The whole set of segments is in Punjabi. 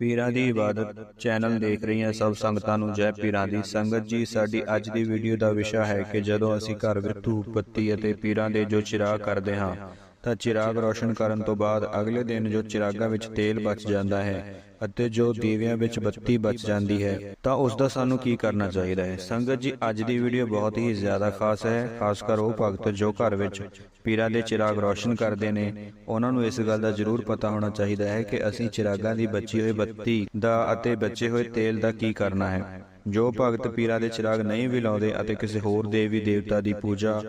ਪੀਰਾਂ ਦੀ ਇਬਾਦਤ ਚੈਨਲ ਦੇਖ ਰਹੀਆਂ ਸਭ ਸੰਗਤਾਂ ਨੂੰ ਜੈ ਪੀਰਾਂ ਦੀ ਸੰਗਤ ਜੀ ਸਾਡੀ ਅੱਜ ਦੀ ਵੀਡੀਓ ਦਾ ਵਿਸ਼ਾ ਹੈ ਕਿ ਜਦੋਂ ਅਸੀਂ ਘਰ ਵਿੱਚ ਧੂਪ ਬੱਤੀ ਅਤੇ ਪੀਰਾਂ ਦੇ ਜੋ ਚਿਰਾਗ ਕਰਦੇ ਹਾਂ ਤਾਂ ਚਿਰਾਗ ਰੋਸ਼ਨ ਕਰਨ ਤੋਂ ਬਾਅਦ ਅਗਲੇ ਦਿਨ ਜੋ ਚਿਰਾਗਾਂ ਵਿੱਚ ਤੇਲ ਬਚ ਜਾਂਦਾ ਹੈ ਅਤੇ ਜੋ ਦੀਵਿਆਂ ਵਿੱਚ ਬੱਤੀ ਬਚ ਜਾਂਦੀ ਹੈ, ਤਾਂ ਉਸ ਦਾ ਸਾਨੂੰ ਕੀ ਕਰਨਾ ਚਾਹੀਦਾ ਹੈ? ਸੰਗਤ ਜੀ, ਅੱਜ ਦੀ ਵੀਡੀਓ ਬਹੁਤ ਹੀ ਜ਼ਿਆਦਾ ਖਾਸ ਹੈ, ਖਾਸ ਕਰ ਉਹ ਭਗਤ ਜੋ ਘਰ ਵਿੱਚ ਪੀਰਾਂ ਦੇ ਚਿਰਾਗ ਰੋਸ਼ਨ ਕਰਦੇ ਨੇ। ਉਹਨਾਂ ਨੂੰ ਇਸ ਗੱਲ ਦਾ ਜ਼ਰੂਰ ਪਤਾ ਹੋਣਾ ਚਾਹੀਦਾ ਹੈ ਕਿ ਅਸੀਂ ਚਿਰਾਗਾਂ ਦੀ ਬਚੀ ਹੋਈ ਬੱਤੀ ਦਾ ਅਤੇ ਬਚੇ ਹੋਏ ਤੇਲ ਦਾ ਕੀ ਕਰਨਾ ਹੈ। ਜੋ ਭਗਤ ਪੀਰਾਂ ਦੇ ਚਿਰਾਗ ਨਹੀਂ ਵੀ ਲਾਉਂਦੇ ਅਤੇ ਕਿਸੇ ਹੋਰ ਦੇਵੀ ਦੇਵਤਾ ਦੀ ਪੂਜਾ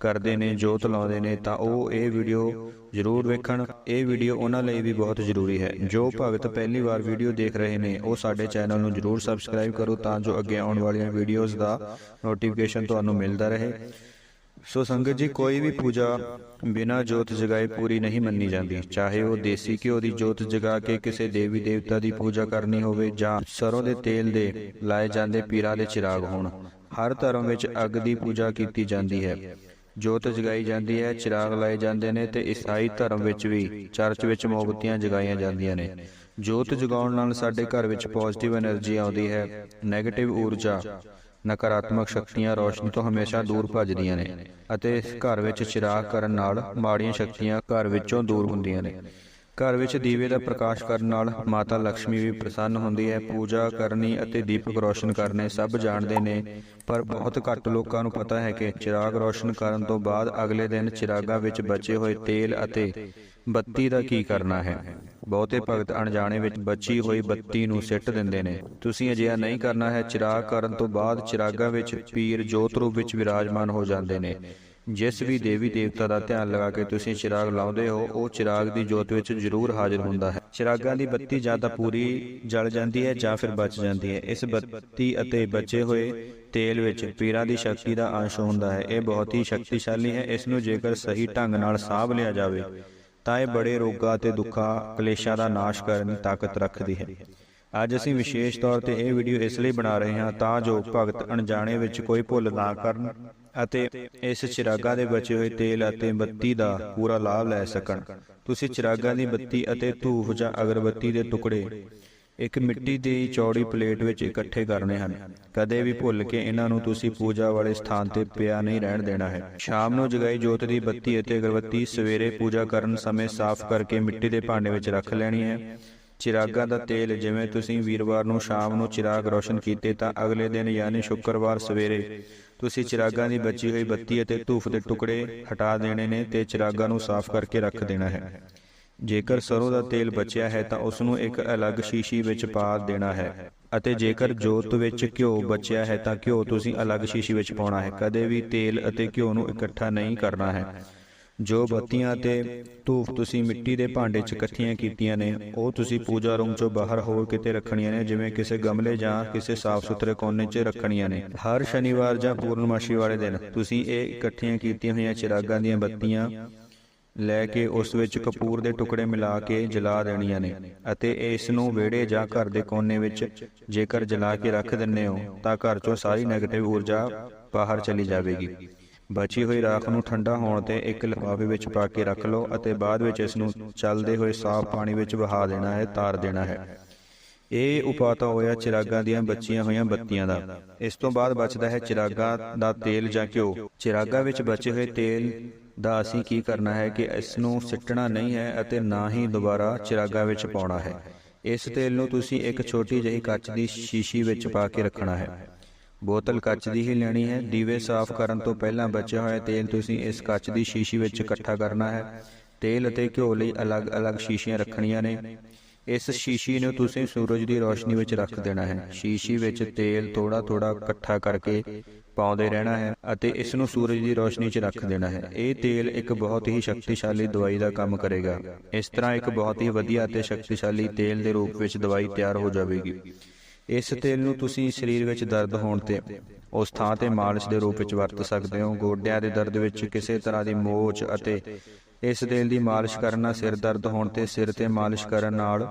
ਕਰਦੇ ਨੇ ਜੋਤ ਲਾਉਂਦੇ ਨੇ ਤਾਂ ਉਹ ਇਹ ਵੀਡੀਓ ਜ਼ਰੂਰ ਵੇਖਣ। ਇਹ ਵੀਡੀਓ ਉਹਨਾਂ ਲਈ ਵੀ ਬਹੁਤ ਜ਼ਰੂਰੀ ਹੈ। ਜੋ ਭਗਤ ਪਹਿਲੀ ਵਾਰ ਵੀਡੀਓ ਦੇਖ ਰਹੇ ਨੇ ਉਹ ਸਾਡੇ ਚੈਨਲ ਨੂੰ ਜ਼ਰੂਰ ਸਬਸਕ੍ਰਾਈਬ ਕਰੋ ਤਾਂ ਜੋ ਅੱਗੇ ਆਉਣ ਵਾਲੀਆਂ ਵੀਡੀਓਜ਼ ਦਾ ਨੋਟੀਫਿਕੇਸ਼ਨ ਤੁਹਾਨੂੰ ਮਿਲਦਾ ਰਹੇ। ਸੋ ਸੰਗਤ ਜੀ, ਕੋਈ ਵੀ ਪੂਜਾ ਬਿਨਾਂ ਜੋਤ ਜਗਾਏ ਪੂਰੀ ਨਹੀਂ ਮੰਨੀ ਜਾਂਦੀ। ਚਾਹੇ ਉਹ ਦੇਸੀ ਘਿਓ ਦੀ ਜੋਤ ਜਗਾ ਕੇ ਕਿਸੇ ਦੇਵੀ ਦੇਵਤਾ ਦੀ ਪੂਜਾ ਕਰਨੀ ਹੋਵੇ ਜਾਂ ਸਰੋਂ ਦੇ ਤੇਲ ਦੇ ਲਾਏ ਜਾਂਦੇ ਪੀਰਾ ਦੇ ਚਿਰਾਗ ਹੋਣ, ਹਰ ਧਰਮ ਵਿੱਚ ਅੱਗ ਦੀ ਪੂਜਾ ਕੀਤੀ ਜਾਂਦੀ ਹੈ। ਜੋਤ ਜਗਾਈ ਜਾਂਦੀ ਹੈ, ਚਿਰਾਗ ਲਾਏ ਜਾਂਦੇ ਨੇ ਤੇ ਈਸਾਈ ਧਰਮ ਵਿੱਚ ਵੀ ਚਰਚ ਵਿੱਚ ਮੋਮਬਤੀਆਂ ਜਗਾਈਆਂ ਜਾਂਦੀਆਂ ਨੇ। ਜੋਤ ਜਗਾਉਣ ਨਾਲ ਸਾਡੇ ਘਰ ਵਿੱਚ ਪੋਜ਼ਿਟਿਵ એનર્ਜੀ ਆਉਂਦੀ ਹੈ 네ਗੇਟਿਵ ਊਰਜਾ ਨਕਾਰਾਤਮਕ ਸ਼ਕਤੀਆਂ ਰੋਸ਼ਨੀ ਤੋਂ ਹਮੇਸ਼ਾ ਦੂਰ ਭੱਜਦੀਆਂ ਨੇ ਅਤੇ ਇਸ ਘਰ ਵਿੱਚ ਚਿਰਾਗ ਕਰਨ ਨਾਲ ਮਾੜੀਆਂ ਸ਼ਕਤੀਆਂ ਘਰ ਵਿੱਚੋਂ ਦੂਰ ਹੁੰਦੀਆਂ ਨੇ। ਘਰ ਵਿੱਚ ਦੀਵੇ ਦਾ ਪ੍ਰਕਾਸ਼ ਕਰਨ ਨਾਲ ਮਾਤਾ ਲక్ష్ਮੀ ਵੀ ਪ੍ਰਸੰਨ ਹੁੰਦੀ ਹੈ, ਪੂਜਾ ਕਰਨੀ ਅਤੇ ਦੀਪਕ ਰੋਸ਼ਨ ਕਰਨੇ ਸਭ ਜਾਣਦੇ ਨੇ। ਪਰ ਬਹੁਤ ਘੱਟ ਲੋਕਾਂ ਨੂੰ ਪਤਾ ਹੈ ਕਿ ਚਿਰਾਗ ਰੋਸ਼ਨ ਕਰਨ ਤੋਂ ਬਾਅਦ ਅਗਲੇ ਦਿਨ ਚਿਰਾਗਾਂ ਵਿੱਚ ਬਚੇ ਹੋਏ ਤੇਲ ਅਤੇ ਬੱਤੀ ਦਾ ਕੀ ਕਰਨਾ ਹੈ? ਬਹੁਤੇ ਭਗਤ ਅਣਜਾਣੇ ਵਿੱਚ ਬਚੀ ਹੋਈ ਬੱਤੀ ਨੂੰ ਸਿੱਟ ਦਿੰਦੇ ਨੇ। ਤੁਸੀਂ ਅਜਿਹਾ ਨਹੀਂ ਕਰਨਾ ਹੈ, ਚਿਰਾਗ ਕਰਨ ਤੋਂ ਬਾਅਦ ਚਿਰਾਗਾਂ ਵਿੱਚ ਪੀਰ ਜੋਤ ਰੂਪ ਵਿੱਚ ਵਿਰਾਜਮਾਨ ਹੋ ਜਾਂਦੇ ਨੇ। ਜਿਸ ਵੀ ਦੇਵੀ ਦੇਵਤਾ ਦਾ ਧਿਆਨ ਲਗਾ ਕੇ ਤੁਸੀਂ ਚਿਰਾਗ ਲਾਉਂਦੇ ਹੋ, ਉਹ ਚਿਰਾਗ ਦੀ ਜੋਤ ਵਿੱਚ ਜ਼ਰੂਰ ਹਾਜ਼ਰ ਹੁੰਦਾ ਹੈ। ਚਿਰਾਗਾਂ ਦੀ ਬੱਤੀ ਜਾਂ ਤਾਂ ਪੂਰੀ ਜਲ ਜਾਂਦੀ ਹੈ ਜਾਂ ਫਿਰ ਬਚ ਜਾਂਦੀ ਹੈ। ਇਸ ਬੱਤੀ ਅਤੇ ਬਚੇ ਹੋਏ ਤੇਲ ਵਿੱਚ ਪੀਰਾਂ ਦੀ ਸ਼ਕਤੀ ਦਾ ਅੰਸ਼ ਹੁੰਦਾ ਹੈ। ਇਹ ਬਹੁਤ ਹੀ ਸ਼ਕਤੀਸ਼ਾਲੀ ਹੈ। ਇਸ ਨੂੰ ਜੇਕਰ ਸਹੀ ਢੰਗ ਨਾਲ ਸਾਂਭ ਲਿਆ ਜਾਵੇ, ਤਾਂ ਇਹ ਬੜੇ ਰੋਗਾਂ ਤੇ ਦੁੱਖਾਂ, ਕਲੇਸ਼ਾਂ ਦਾ ਨਾਸ਼ ਕਰਨ ਦੀ ਤਾਕਤ ਰੱਖਦੀ ਹੈ। ਅੱਜ ਅਸੀਂ ਵਿਸ਼ੇਸ਼ ਤੌਰ ਤੇ ਇਹ ਵੀਡੀਓ ਇਸ ਲਈ ਬਣਾ ਰਹੇ ਹਾਂ ਤਾਂ ਜੋ ਭਗਤ ਅਣਜਾਣੇ ਵਿੱਚ ਕੋਈ ਭੁੱਲ ਨਾ ਕਰਨ। ਅਤੇ ਇਸ ਚਿਰਾਗਾ ਦੇ ਬਚੇ ਹੋਏ ਤੇਲ ਅਤੇ ਬੱਤੀ ਦਾ ਪੂਰਾ ਲਾਭ ਲੈ ਸਕਣ। ਤੁਸੀਂ ਚਿਰਾਗਾਂ ਦੀ ਬੱਤੀ ਅਤੇ ਧੂਫ ਜਾਂ ਅਗਰਬੱਤੀ ਦੇ ਟੁਕੜੇ ਇੱਕ ਮਿੱਟੀ ਦੀ ਚੌੜੀ ਪਲੇਟ ਵਿੱਚ ਇਕੱਠੇ ਕਰਨੇ ਹਨ। ਕਦੇ ਵੀ ਭੁੱਲ ਕੇ ਇਹਨਾਂ ਨੂੰ ਤੁਸੀਂ ਪੂਜਾ ਵਾਲੇ ਸਥਾਨ ਤੇ ਪਿਆ ਨਹੀਂ ਰਹਿਣ ਦੇਣਾ ਹੈ। ਸ਼ਾਮ ਨੂੰ ਜਗਾਈ ਜੋਤ ਦੀ ਬੱਤੀ ਅਤੇ ਅਗਰਬੱਤੀ ਸਵੇਰੇ ਪੂਜਾ ਕਰਨ ਸਮੇਂ ਸਾਫ਼ ਕਰਕੇ ਮਿੱਟੀ ਦੇ ਭਾਂਡੇ ਵਿੱਚ ਰੱਖ ਲੈਣੀ ਹੈ। ਚਿਰਾਗਾਂ ਦਾ ਤੇਲ, ਜਿਵੇਂ ਤੁਸੀਂ ਵੀਰਵਾਰ ਨੂੰ ਸ਼ਾਮ ਨੂੰ ਚਿਰਾਗ ਰੋਸ਼ਨ ਕੀਤੇ ਤਾਂ ਅਗਲੇ ਦਿਨ ਯਾਨੀ ਸ਼ੁੱਕਰਵਾਰ ਸਵੇਰੇ ਤੁਸੀਂ ਚਿਰਾਗਾਂ ਦੀ ਬਚੀ ਹੋਈ ਬੱਤੀ ਅਤੇ ਧੂਫ ਦੇ ਟੁਕੜੇ ਹਟਾ ਦੇਣੇ ਨੇ ਤੇ ਚਿਰਾਗਾਂ ਨੂੰ ਸਾਫ਼ ਕਰਕੇ ਰੱਖ ਦੇਣਾ ਹੈ। ਜੇਕਰ ਸਰੋਂ ਦਾ ਤੇਲ ਬਚਿਆ ਹੈ ਤਾਂ ਉਸ ਨੂੰ ਇੱਕ ਅਲੱਗ ਸ਼ੀਸ਼ੀ ਵਿੱਚ ਪਾ ਦੇਣਾ ਹੈ। ਅਤੇ ਜੇਕਰ ਜੋਤ ਵਿੱਚ ਘਿਓ ਬਚਿਆ ਹੈ ਤਾਂ ਘਿਓ ਤੁਸੀਂ ਅਲੱਗ ਸ਼ੀਸ਼ੀ ਵਿੱਚ ਪਾਉਣਾ ਹੈ। ਕਦੇ ਵੀ ਤੇਲ ਅਤੇ ਘਿਓ ਨੂੰ ਇਕੱਠਾ ਨਹੀਂ ਕਰਨਾ ਹੈ। ਜੋ ਬੱਤੀਆਂ ਤੇ ਧੂਫ ਤੁਸੀਂ ਮਿੱਟੀ ਦੇ ਭਾਂਡੇ 'ਚ ਇਕੱਠੀਆਂ ਕੀਤੀਆਂ ਨੇ, ਉਹ ਤੁਸੀਂ ਪੂਜਾ ਰੂਮ 'ਚੋਂ ਬਾਹਰ ਹੋਰ ਕਿਤੇ ਰੱਖਣੀਆਂ ਨੇ, ਜਿਵੇਂ ਕਿਸੇ ਗਮਲੇ ਜਾਂ ਕਿਸੇ ਸਾਫ਼ ਸੁਥਰੇ ਕੋਨੇ 'ਚ ਰੱਖਣੀਆਂ ਨੇ। ਹਰ ਸ਼ਨੀਵਾਰ ਜਾਂ ਪੂਰਨਮਾਸ਼ੀ ਵਾਲੇ ਦਿਨ ਤੁਸੀਂ ਇਹ ਇਕੱਠੀਆਂ ਕੀਤੀਆਂ ਹੋਈਆਂ ਚਿਰਾਗਾਂ ਦੀਆਂ ਬੱਤੀਆਂ ਲੈ ਕੇ ਉਸ ਵਿੱਚ ਕਪੂਰ ਦੇ ਟੁਕੜੇ ਮਿਲਾ ਕੇ ਜਲਾ ਦੇਣੀਆਂ ਨੇ ਅਤੇ ਇਸ ਨੂੰ ਵਿਹੜੇ ਜਾਂ ਘਰ ਦੇ ਕੋਨੇ ਵਿੱਚ ਜੇਕਰ ਜਲਾ ਕੇ ਰੱਖ ਦਿੰਨੇ ਹੋ, ਤਾਂ ਘਰ 'ਚੋਂ ਸਾਰੀ ਨੈਗੇਟਿਵ ਊਰਜਾ ਬਾਹਰ ਚਲੀ ਜਾਵੇਗੀ। ਬਚੀ ਹੋਈ ਰਾਖ ਨੂੰ ਠੰਡਾ ਹੋਣ ਤੇ ਇੱਕ ਲਿਫਾਫੇ ਵਿੱਚ ਪਾ ਕੇ ਰੱਖ ਲਓ ਅਤੇ ਬਾਅਦ ਵਿੱਚ ਇਸ ਨੂੰ ਚੱਲਦੇ ਹੋਏ ਸਾਫ਼ ਪਾਣੀ ਵਿੱਚ ਵਹਾ ਦੇਣਾ ਹੈ, ਤਾਰ ਦੇਣਾ ਹੈ। ਇਹ ਉਪਾਅ ਤਾਂ ਹੋਇਆ ਚਿਰਾਗਾਂ ਦੀਆਂ ਬੱਚੀਆਂ ਹੋਈਆਂ ਬੱਤੀਆਂ ਦਾ। ਇਸ ਤੋਂ ਬਾਅਦ ਬਚਦਾ ਹੈ ਚਿਰਾਗਾਂ ਦਾ ਤੇਲ ਜਾਂ ਘਿਓ। ਚਿਰਾਗਾਂ ਵਿੱਚ ਬਚੇ ਹੋਏ ਤੇਲ ਦਾ ਅਸੀਂ ਕੀ ਕਰਨਾ ਹੈ ਕਿ ਇਸ ਨੂੰ ਸਿੱਟਣਾ ਨਹੀਂ ਹੈ ਅਤੇ ਨਾ ਹੀ ਦੁਬਾਰਾ ਚਿਰਾਗਾਂ ਵਿੱਚ ਪਾਉਣਾ ਹੈ। ਇਸ ਤੇਲ ਨੂੰ ਤੁਸੀਂ ਇੱਕ ਛੋਟੀ ਜਿਹੀ ਕੱਚ ਦੀ ਸ਼ੀਸ਼ੀ ਵਿੱਚ ਪਾ ਕੇ ਰੱਖਣਾ ਹੈ। ਬੋਤਲ ਕੱਚ ਦੀ ਹੀ ਲੈਣੀ ਹੈ। ਦੀਵੇ ਸਾਫ਼ ਕਰਨ ਤੋਂ ਪਹਿਲਾਂ ਬਚਿਆ ਹੋਇਆ ਤੇਲ ਤੁਸੀਂ ਇਸ ਕੱਚ ਦੀ ਸ਼ੀਸ਼ੀ ਵਿੱਚ ਇਕੱਠਾ ਕਰਨਾ ਹੈ। ਤੇਲ ਅਤੇ ਘਿਓ ਲਈ ਅਲੱਗ-ਅਲੱਗ ਸ਼ੀਸ਼ੀਆਂ ਰੱਖਣੀਆਂ ਨੇ। ਇਸ ਸ਼ੀਸ਼ੀ ਨੂੰ ਤੁਸੀਂ ਸੂਰਜ ਦੀ ਰੋਸ਼ਨੀ ਵਿੱਚ ਰੱਖ ਦੇਣਾ ਹੈ। ਸ਼ੀਸ਼ੀ ਵਿੱਚ ਤੇਲ ਥੋੜਾ-ਥੋੜਾ ਇਕੱਠਾ ਕਰਕੇ ਪਾਉਂਦੇ ਰਹਿਣਾ ਹੈ ਅਤੇ ਇਸ ਨੂੰ ਸੂਰਜ ਦੀ ਰੋਸ਼ਨੀ 'ਚ ਰੱਖ ਦੇਣਾ ਹੈ। ਇਹ ਤੇਲ ਇੱਕ ਬਹੁਤ ਹੀ ਸ਼ਕਤੀਸ਼ਾਲੀ ਦਵਾਈ ਦਾ ਕੰਮ ਕਰੇਗਾ। ਇਸ ਤਰ੍ਹਾਂ ਇੱਕ ਬਹੁਤ ਹੀ ਵਧੀਆ ਅਤੇ ਸ਼ਕਤੀਸ਼ਾਲੀ ਤੇਲ ਦੇ ਰੂਪ ਵਿੱਚ ਦਵਾਈ ਤਿਆਰ ਹੋ ਜਾਵੇਗੀ। ਇਸ ਤੇਲ ਨੂੰ ਤੁਸੀਂ ਸਰੀਰ ਵਿੱਚ ਦਰਦ ਹੋਣ ਤੇ, ਉਸ ਥਾਂ ਤੇ ਮਾਲਿਸ਼ ਦੇ ਰੂਪ ਵਿੱਚ ਵਰਤ ਸਕਦੇ ਹੋ। ਗੋਡਿਆਂ ਦੇ ਦਰਦ ਵਿੱਚ ਕਿਸੇ ਤਰ੍ਹਾਂ ਦੀ ਮੋਚ ਅਤੇ ਇਸ ਤੇਲ ਦੀ ਮਾਲਿਸ਼ ਕਰਨ ਨਾਲ ਸਿਰ ਦਰਦ ਹੋਣ ਤੇ ਸਿਰ ਤੇ ਮਾਲਿਸ਼ ਕਰਨ ਨਾਲ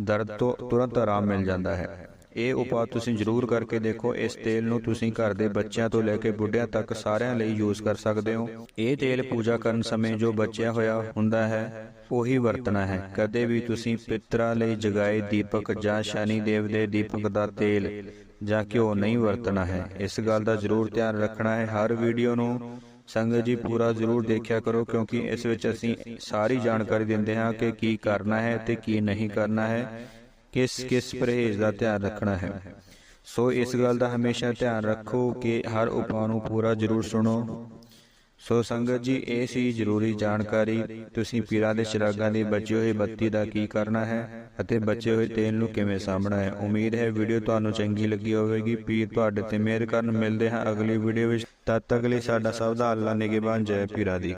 ਦਰਦ ਤੋਂ ਤੁਰੰਤ ਆਰਾਮ ਮਿਲ ਜਾਂਦਾ ਹੈ। ਇਹ ਉਪਾਅ ਤੁਸੀਂ ਜ਼ਰੂਰ ਕਰਕੇ ਦੇਖੋ ਇਸ ਤੇਲ ਨੂੰ ਤੁਸੀਂ ਘਰ ਦੇ ਬੱਚਿਆਂ ਤੋਂ ਲੈ ਕੇ ਬੁੱਢਿਆਂ ਤੱਕ ਸਾਰਿਆਂ ਲਈ ਯੂਜ਼ ਕਰ ਸਕਦੇ ਹੋ। ਇਹ ਤੇਲ ਪੂਜਾ ਕਰਨ ਸਮੇਂ ਜੋ ਬਚਿਆ ਹੋਇਆ ਹੁੰਦਾ ਹੈ ਉਹੀ ਵਰਤਣਾ ਹੈ। ਕਦੇ ਵੀ ਤੁਸੀਂ ਪਿਤਰਾਂ ਲਈ ਜਗਾਏ ਦੀਪਕ ਜਾਂ ਸ਼ਨੀ ਦੇਵ ਦੇ ਦੀਪਕ ਦਾ ਤੇਲ ਜਾਂ ਘਿਓ ਨਹੀਂ ਵਰਤਣਾ ਹੈ। ਇਸ ਗੱਲ ਦਾ ਜ਼ਰੂਰ ਧਿਆਨ ਰੱਖਣਾ ਹੈ। ਹਰ ਵੀਡੀਓ ਨੂੰ ਸੰਗਤ ਜੀ ਪੂਰਾ ਜ਼ਰੂਰ ਦੇਖਿਆ ਕਰੋ ਕਿਉਂਕਿ ਇਸ ਵਿੱਚ ਅਸੀਂ ਸਾਰੀ ਜਾਣਕਾਰੀ ਦਿੰਦੇ ਹਾਂ ਕਿ ਕੀ ਕਰਨਾ ਹੈ ਤੇ ਕੀ ਨਹੀਂ ਕਰਨਾ ਹੈ ਕਿਸ ਕਿਸ ਪਰਹੇਜ਼ ਦਾ ਧਿਆਨ ਰੱਖਣਾ ਹੈ। ਸੋ ਇਸ ਗੱਲ ਦਾ ਹਮੇਸ਼ਾ ਧਿਆਨ ਰੱਖੋ ਕਿ ਹਰ ਉਪਾਅ ਨੂੰ ਪੂਰਾ ਜ਼ਰੂਰ ਸੁਣੋ। ਸੋ ਸੰਗਤ ਜੀ, ਇਹ ਸੀ ਜ਼ਰੂਰੀ ਜਾਣਕਾਰੀ, ਤੁਸੀਂ ਪੀਰਾਂ ਦੇ ਚਿਰਾਗਾਂ ਦੀ ਬਚੀ ਹੋਈ ਬੱਤੀ ਦਾ ਕੀ ਕਰਨਾ ਹੈ ਅਤੇ ਬਚੇ ਹੋਏ ਤੇਲ ਨੂੰ ਕਿਵੇਂ ਸਾਂਭਣਾ ਹੈ। ਉਮੀਦ ਹੈ ਵੀਡੀਓ ਤੁਹਾਨੂੰ ਚੰਗੀ ਲੱਗੀ ਹੋਵੇਗੀ। ਪੀਰ ਤੁਹਾਡੇ ਤੇ ਮਿਹਰ ਕਰਨ ਮਿਲਦੇ ਹਾਂ ਅਗਲੀ ਵੀਡੀਓ ਵਿੱਚ। ਤਦ ਤੱਕ ਲਈ ਸਾਡਾ ਸਭ ਦਾ ਅੱਲਾ ਨਿਗਹਿਬਾਨ, ਜੈ ਪੀਰਾਂ ਦੀ।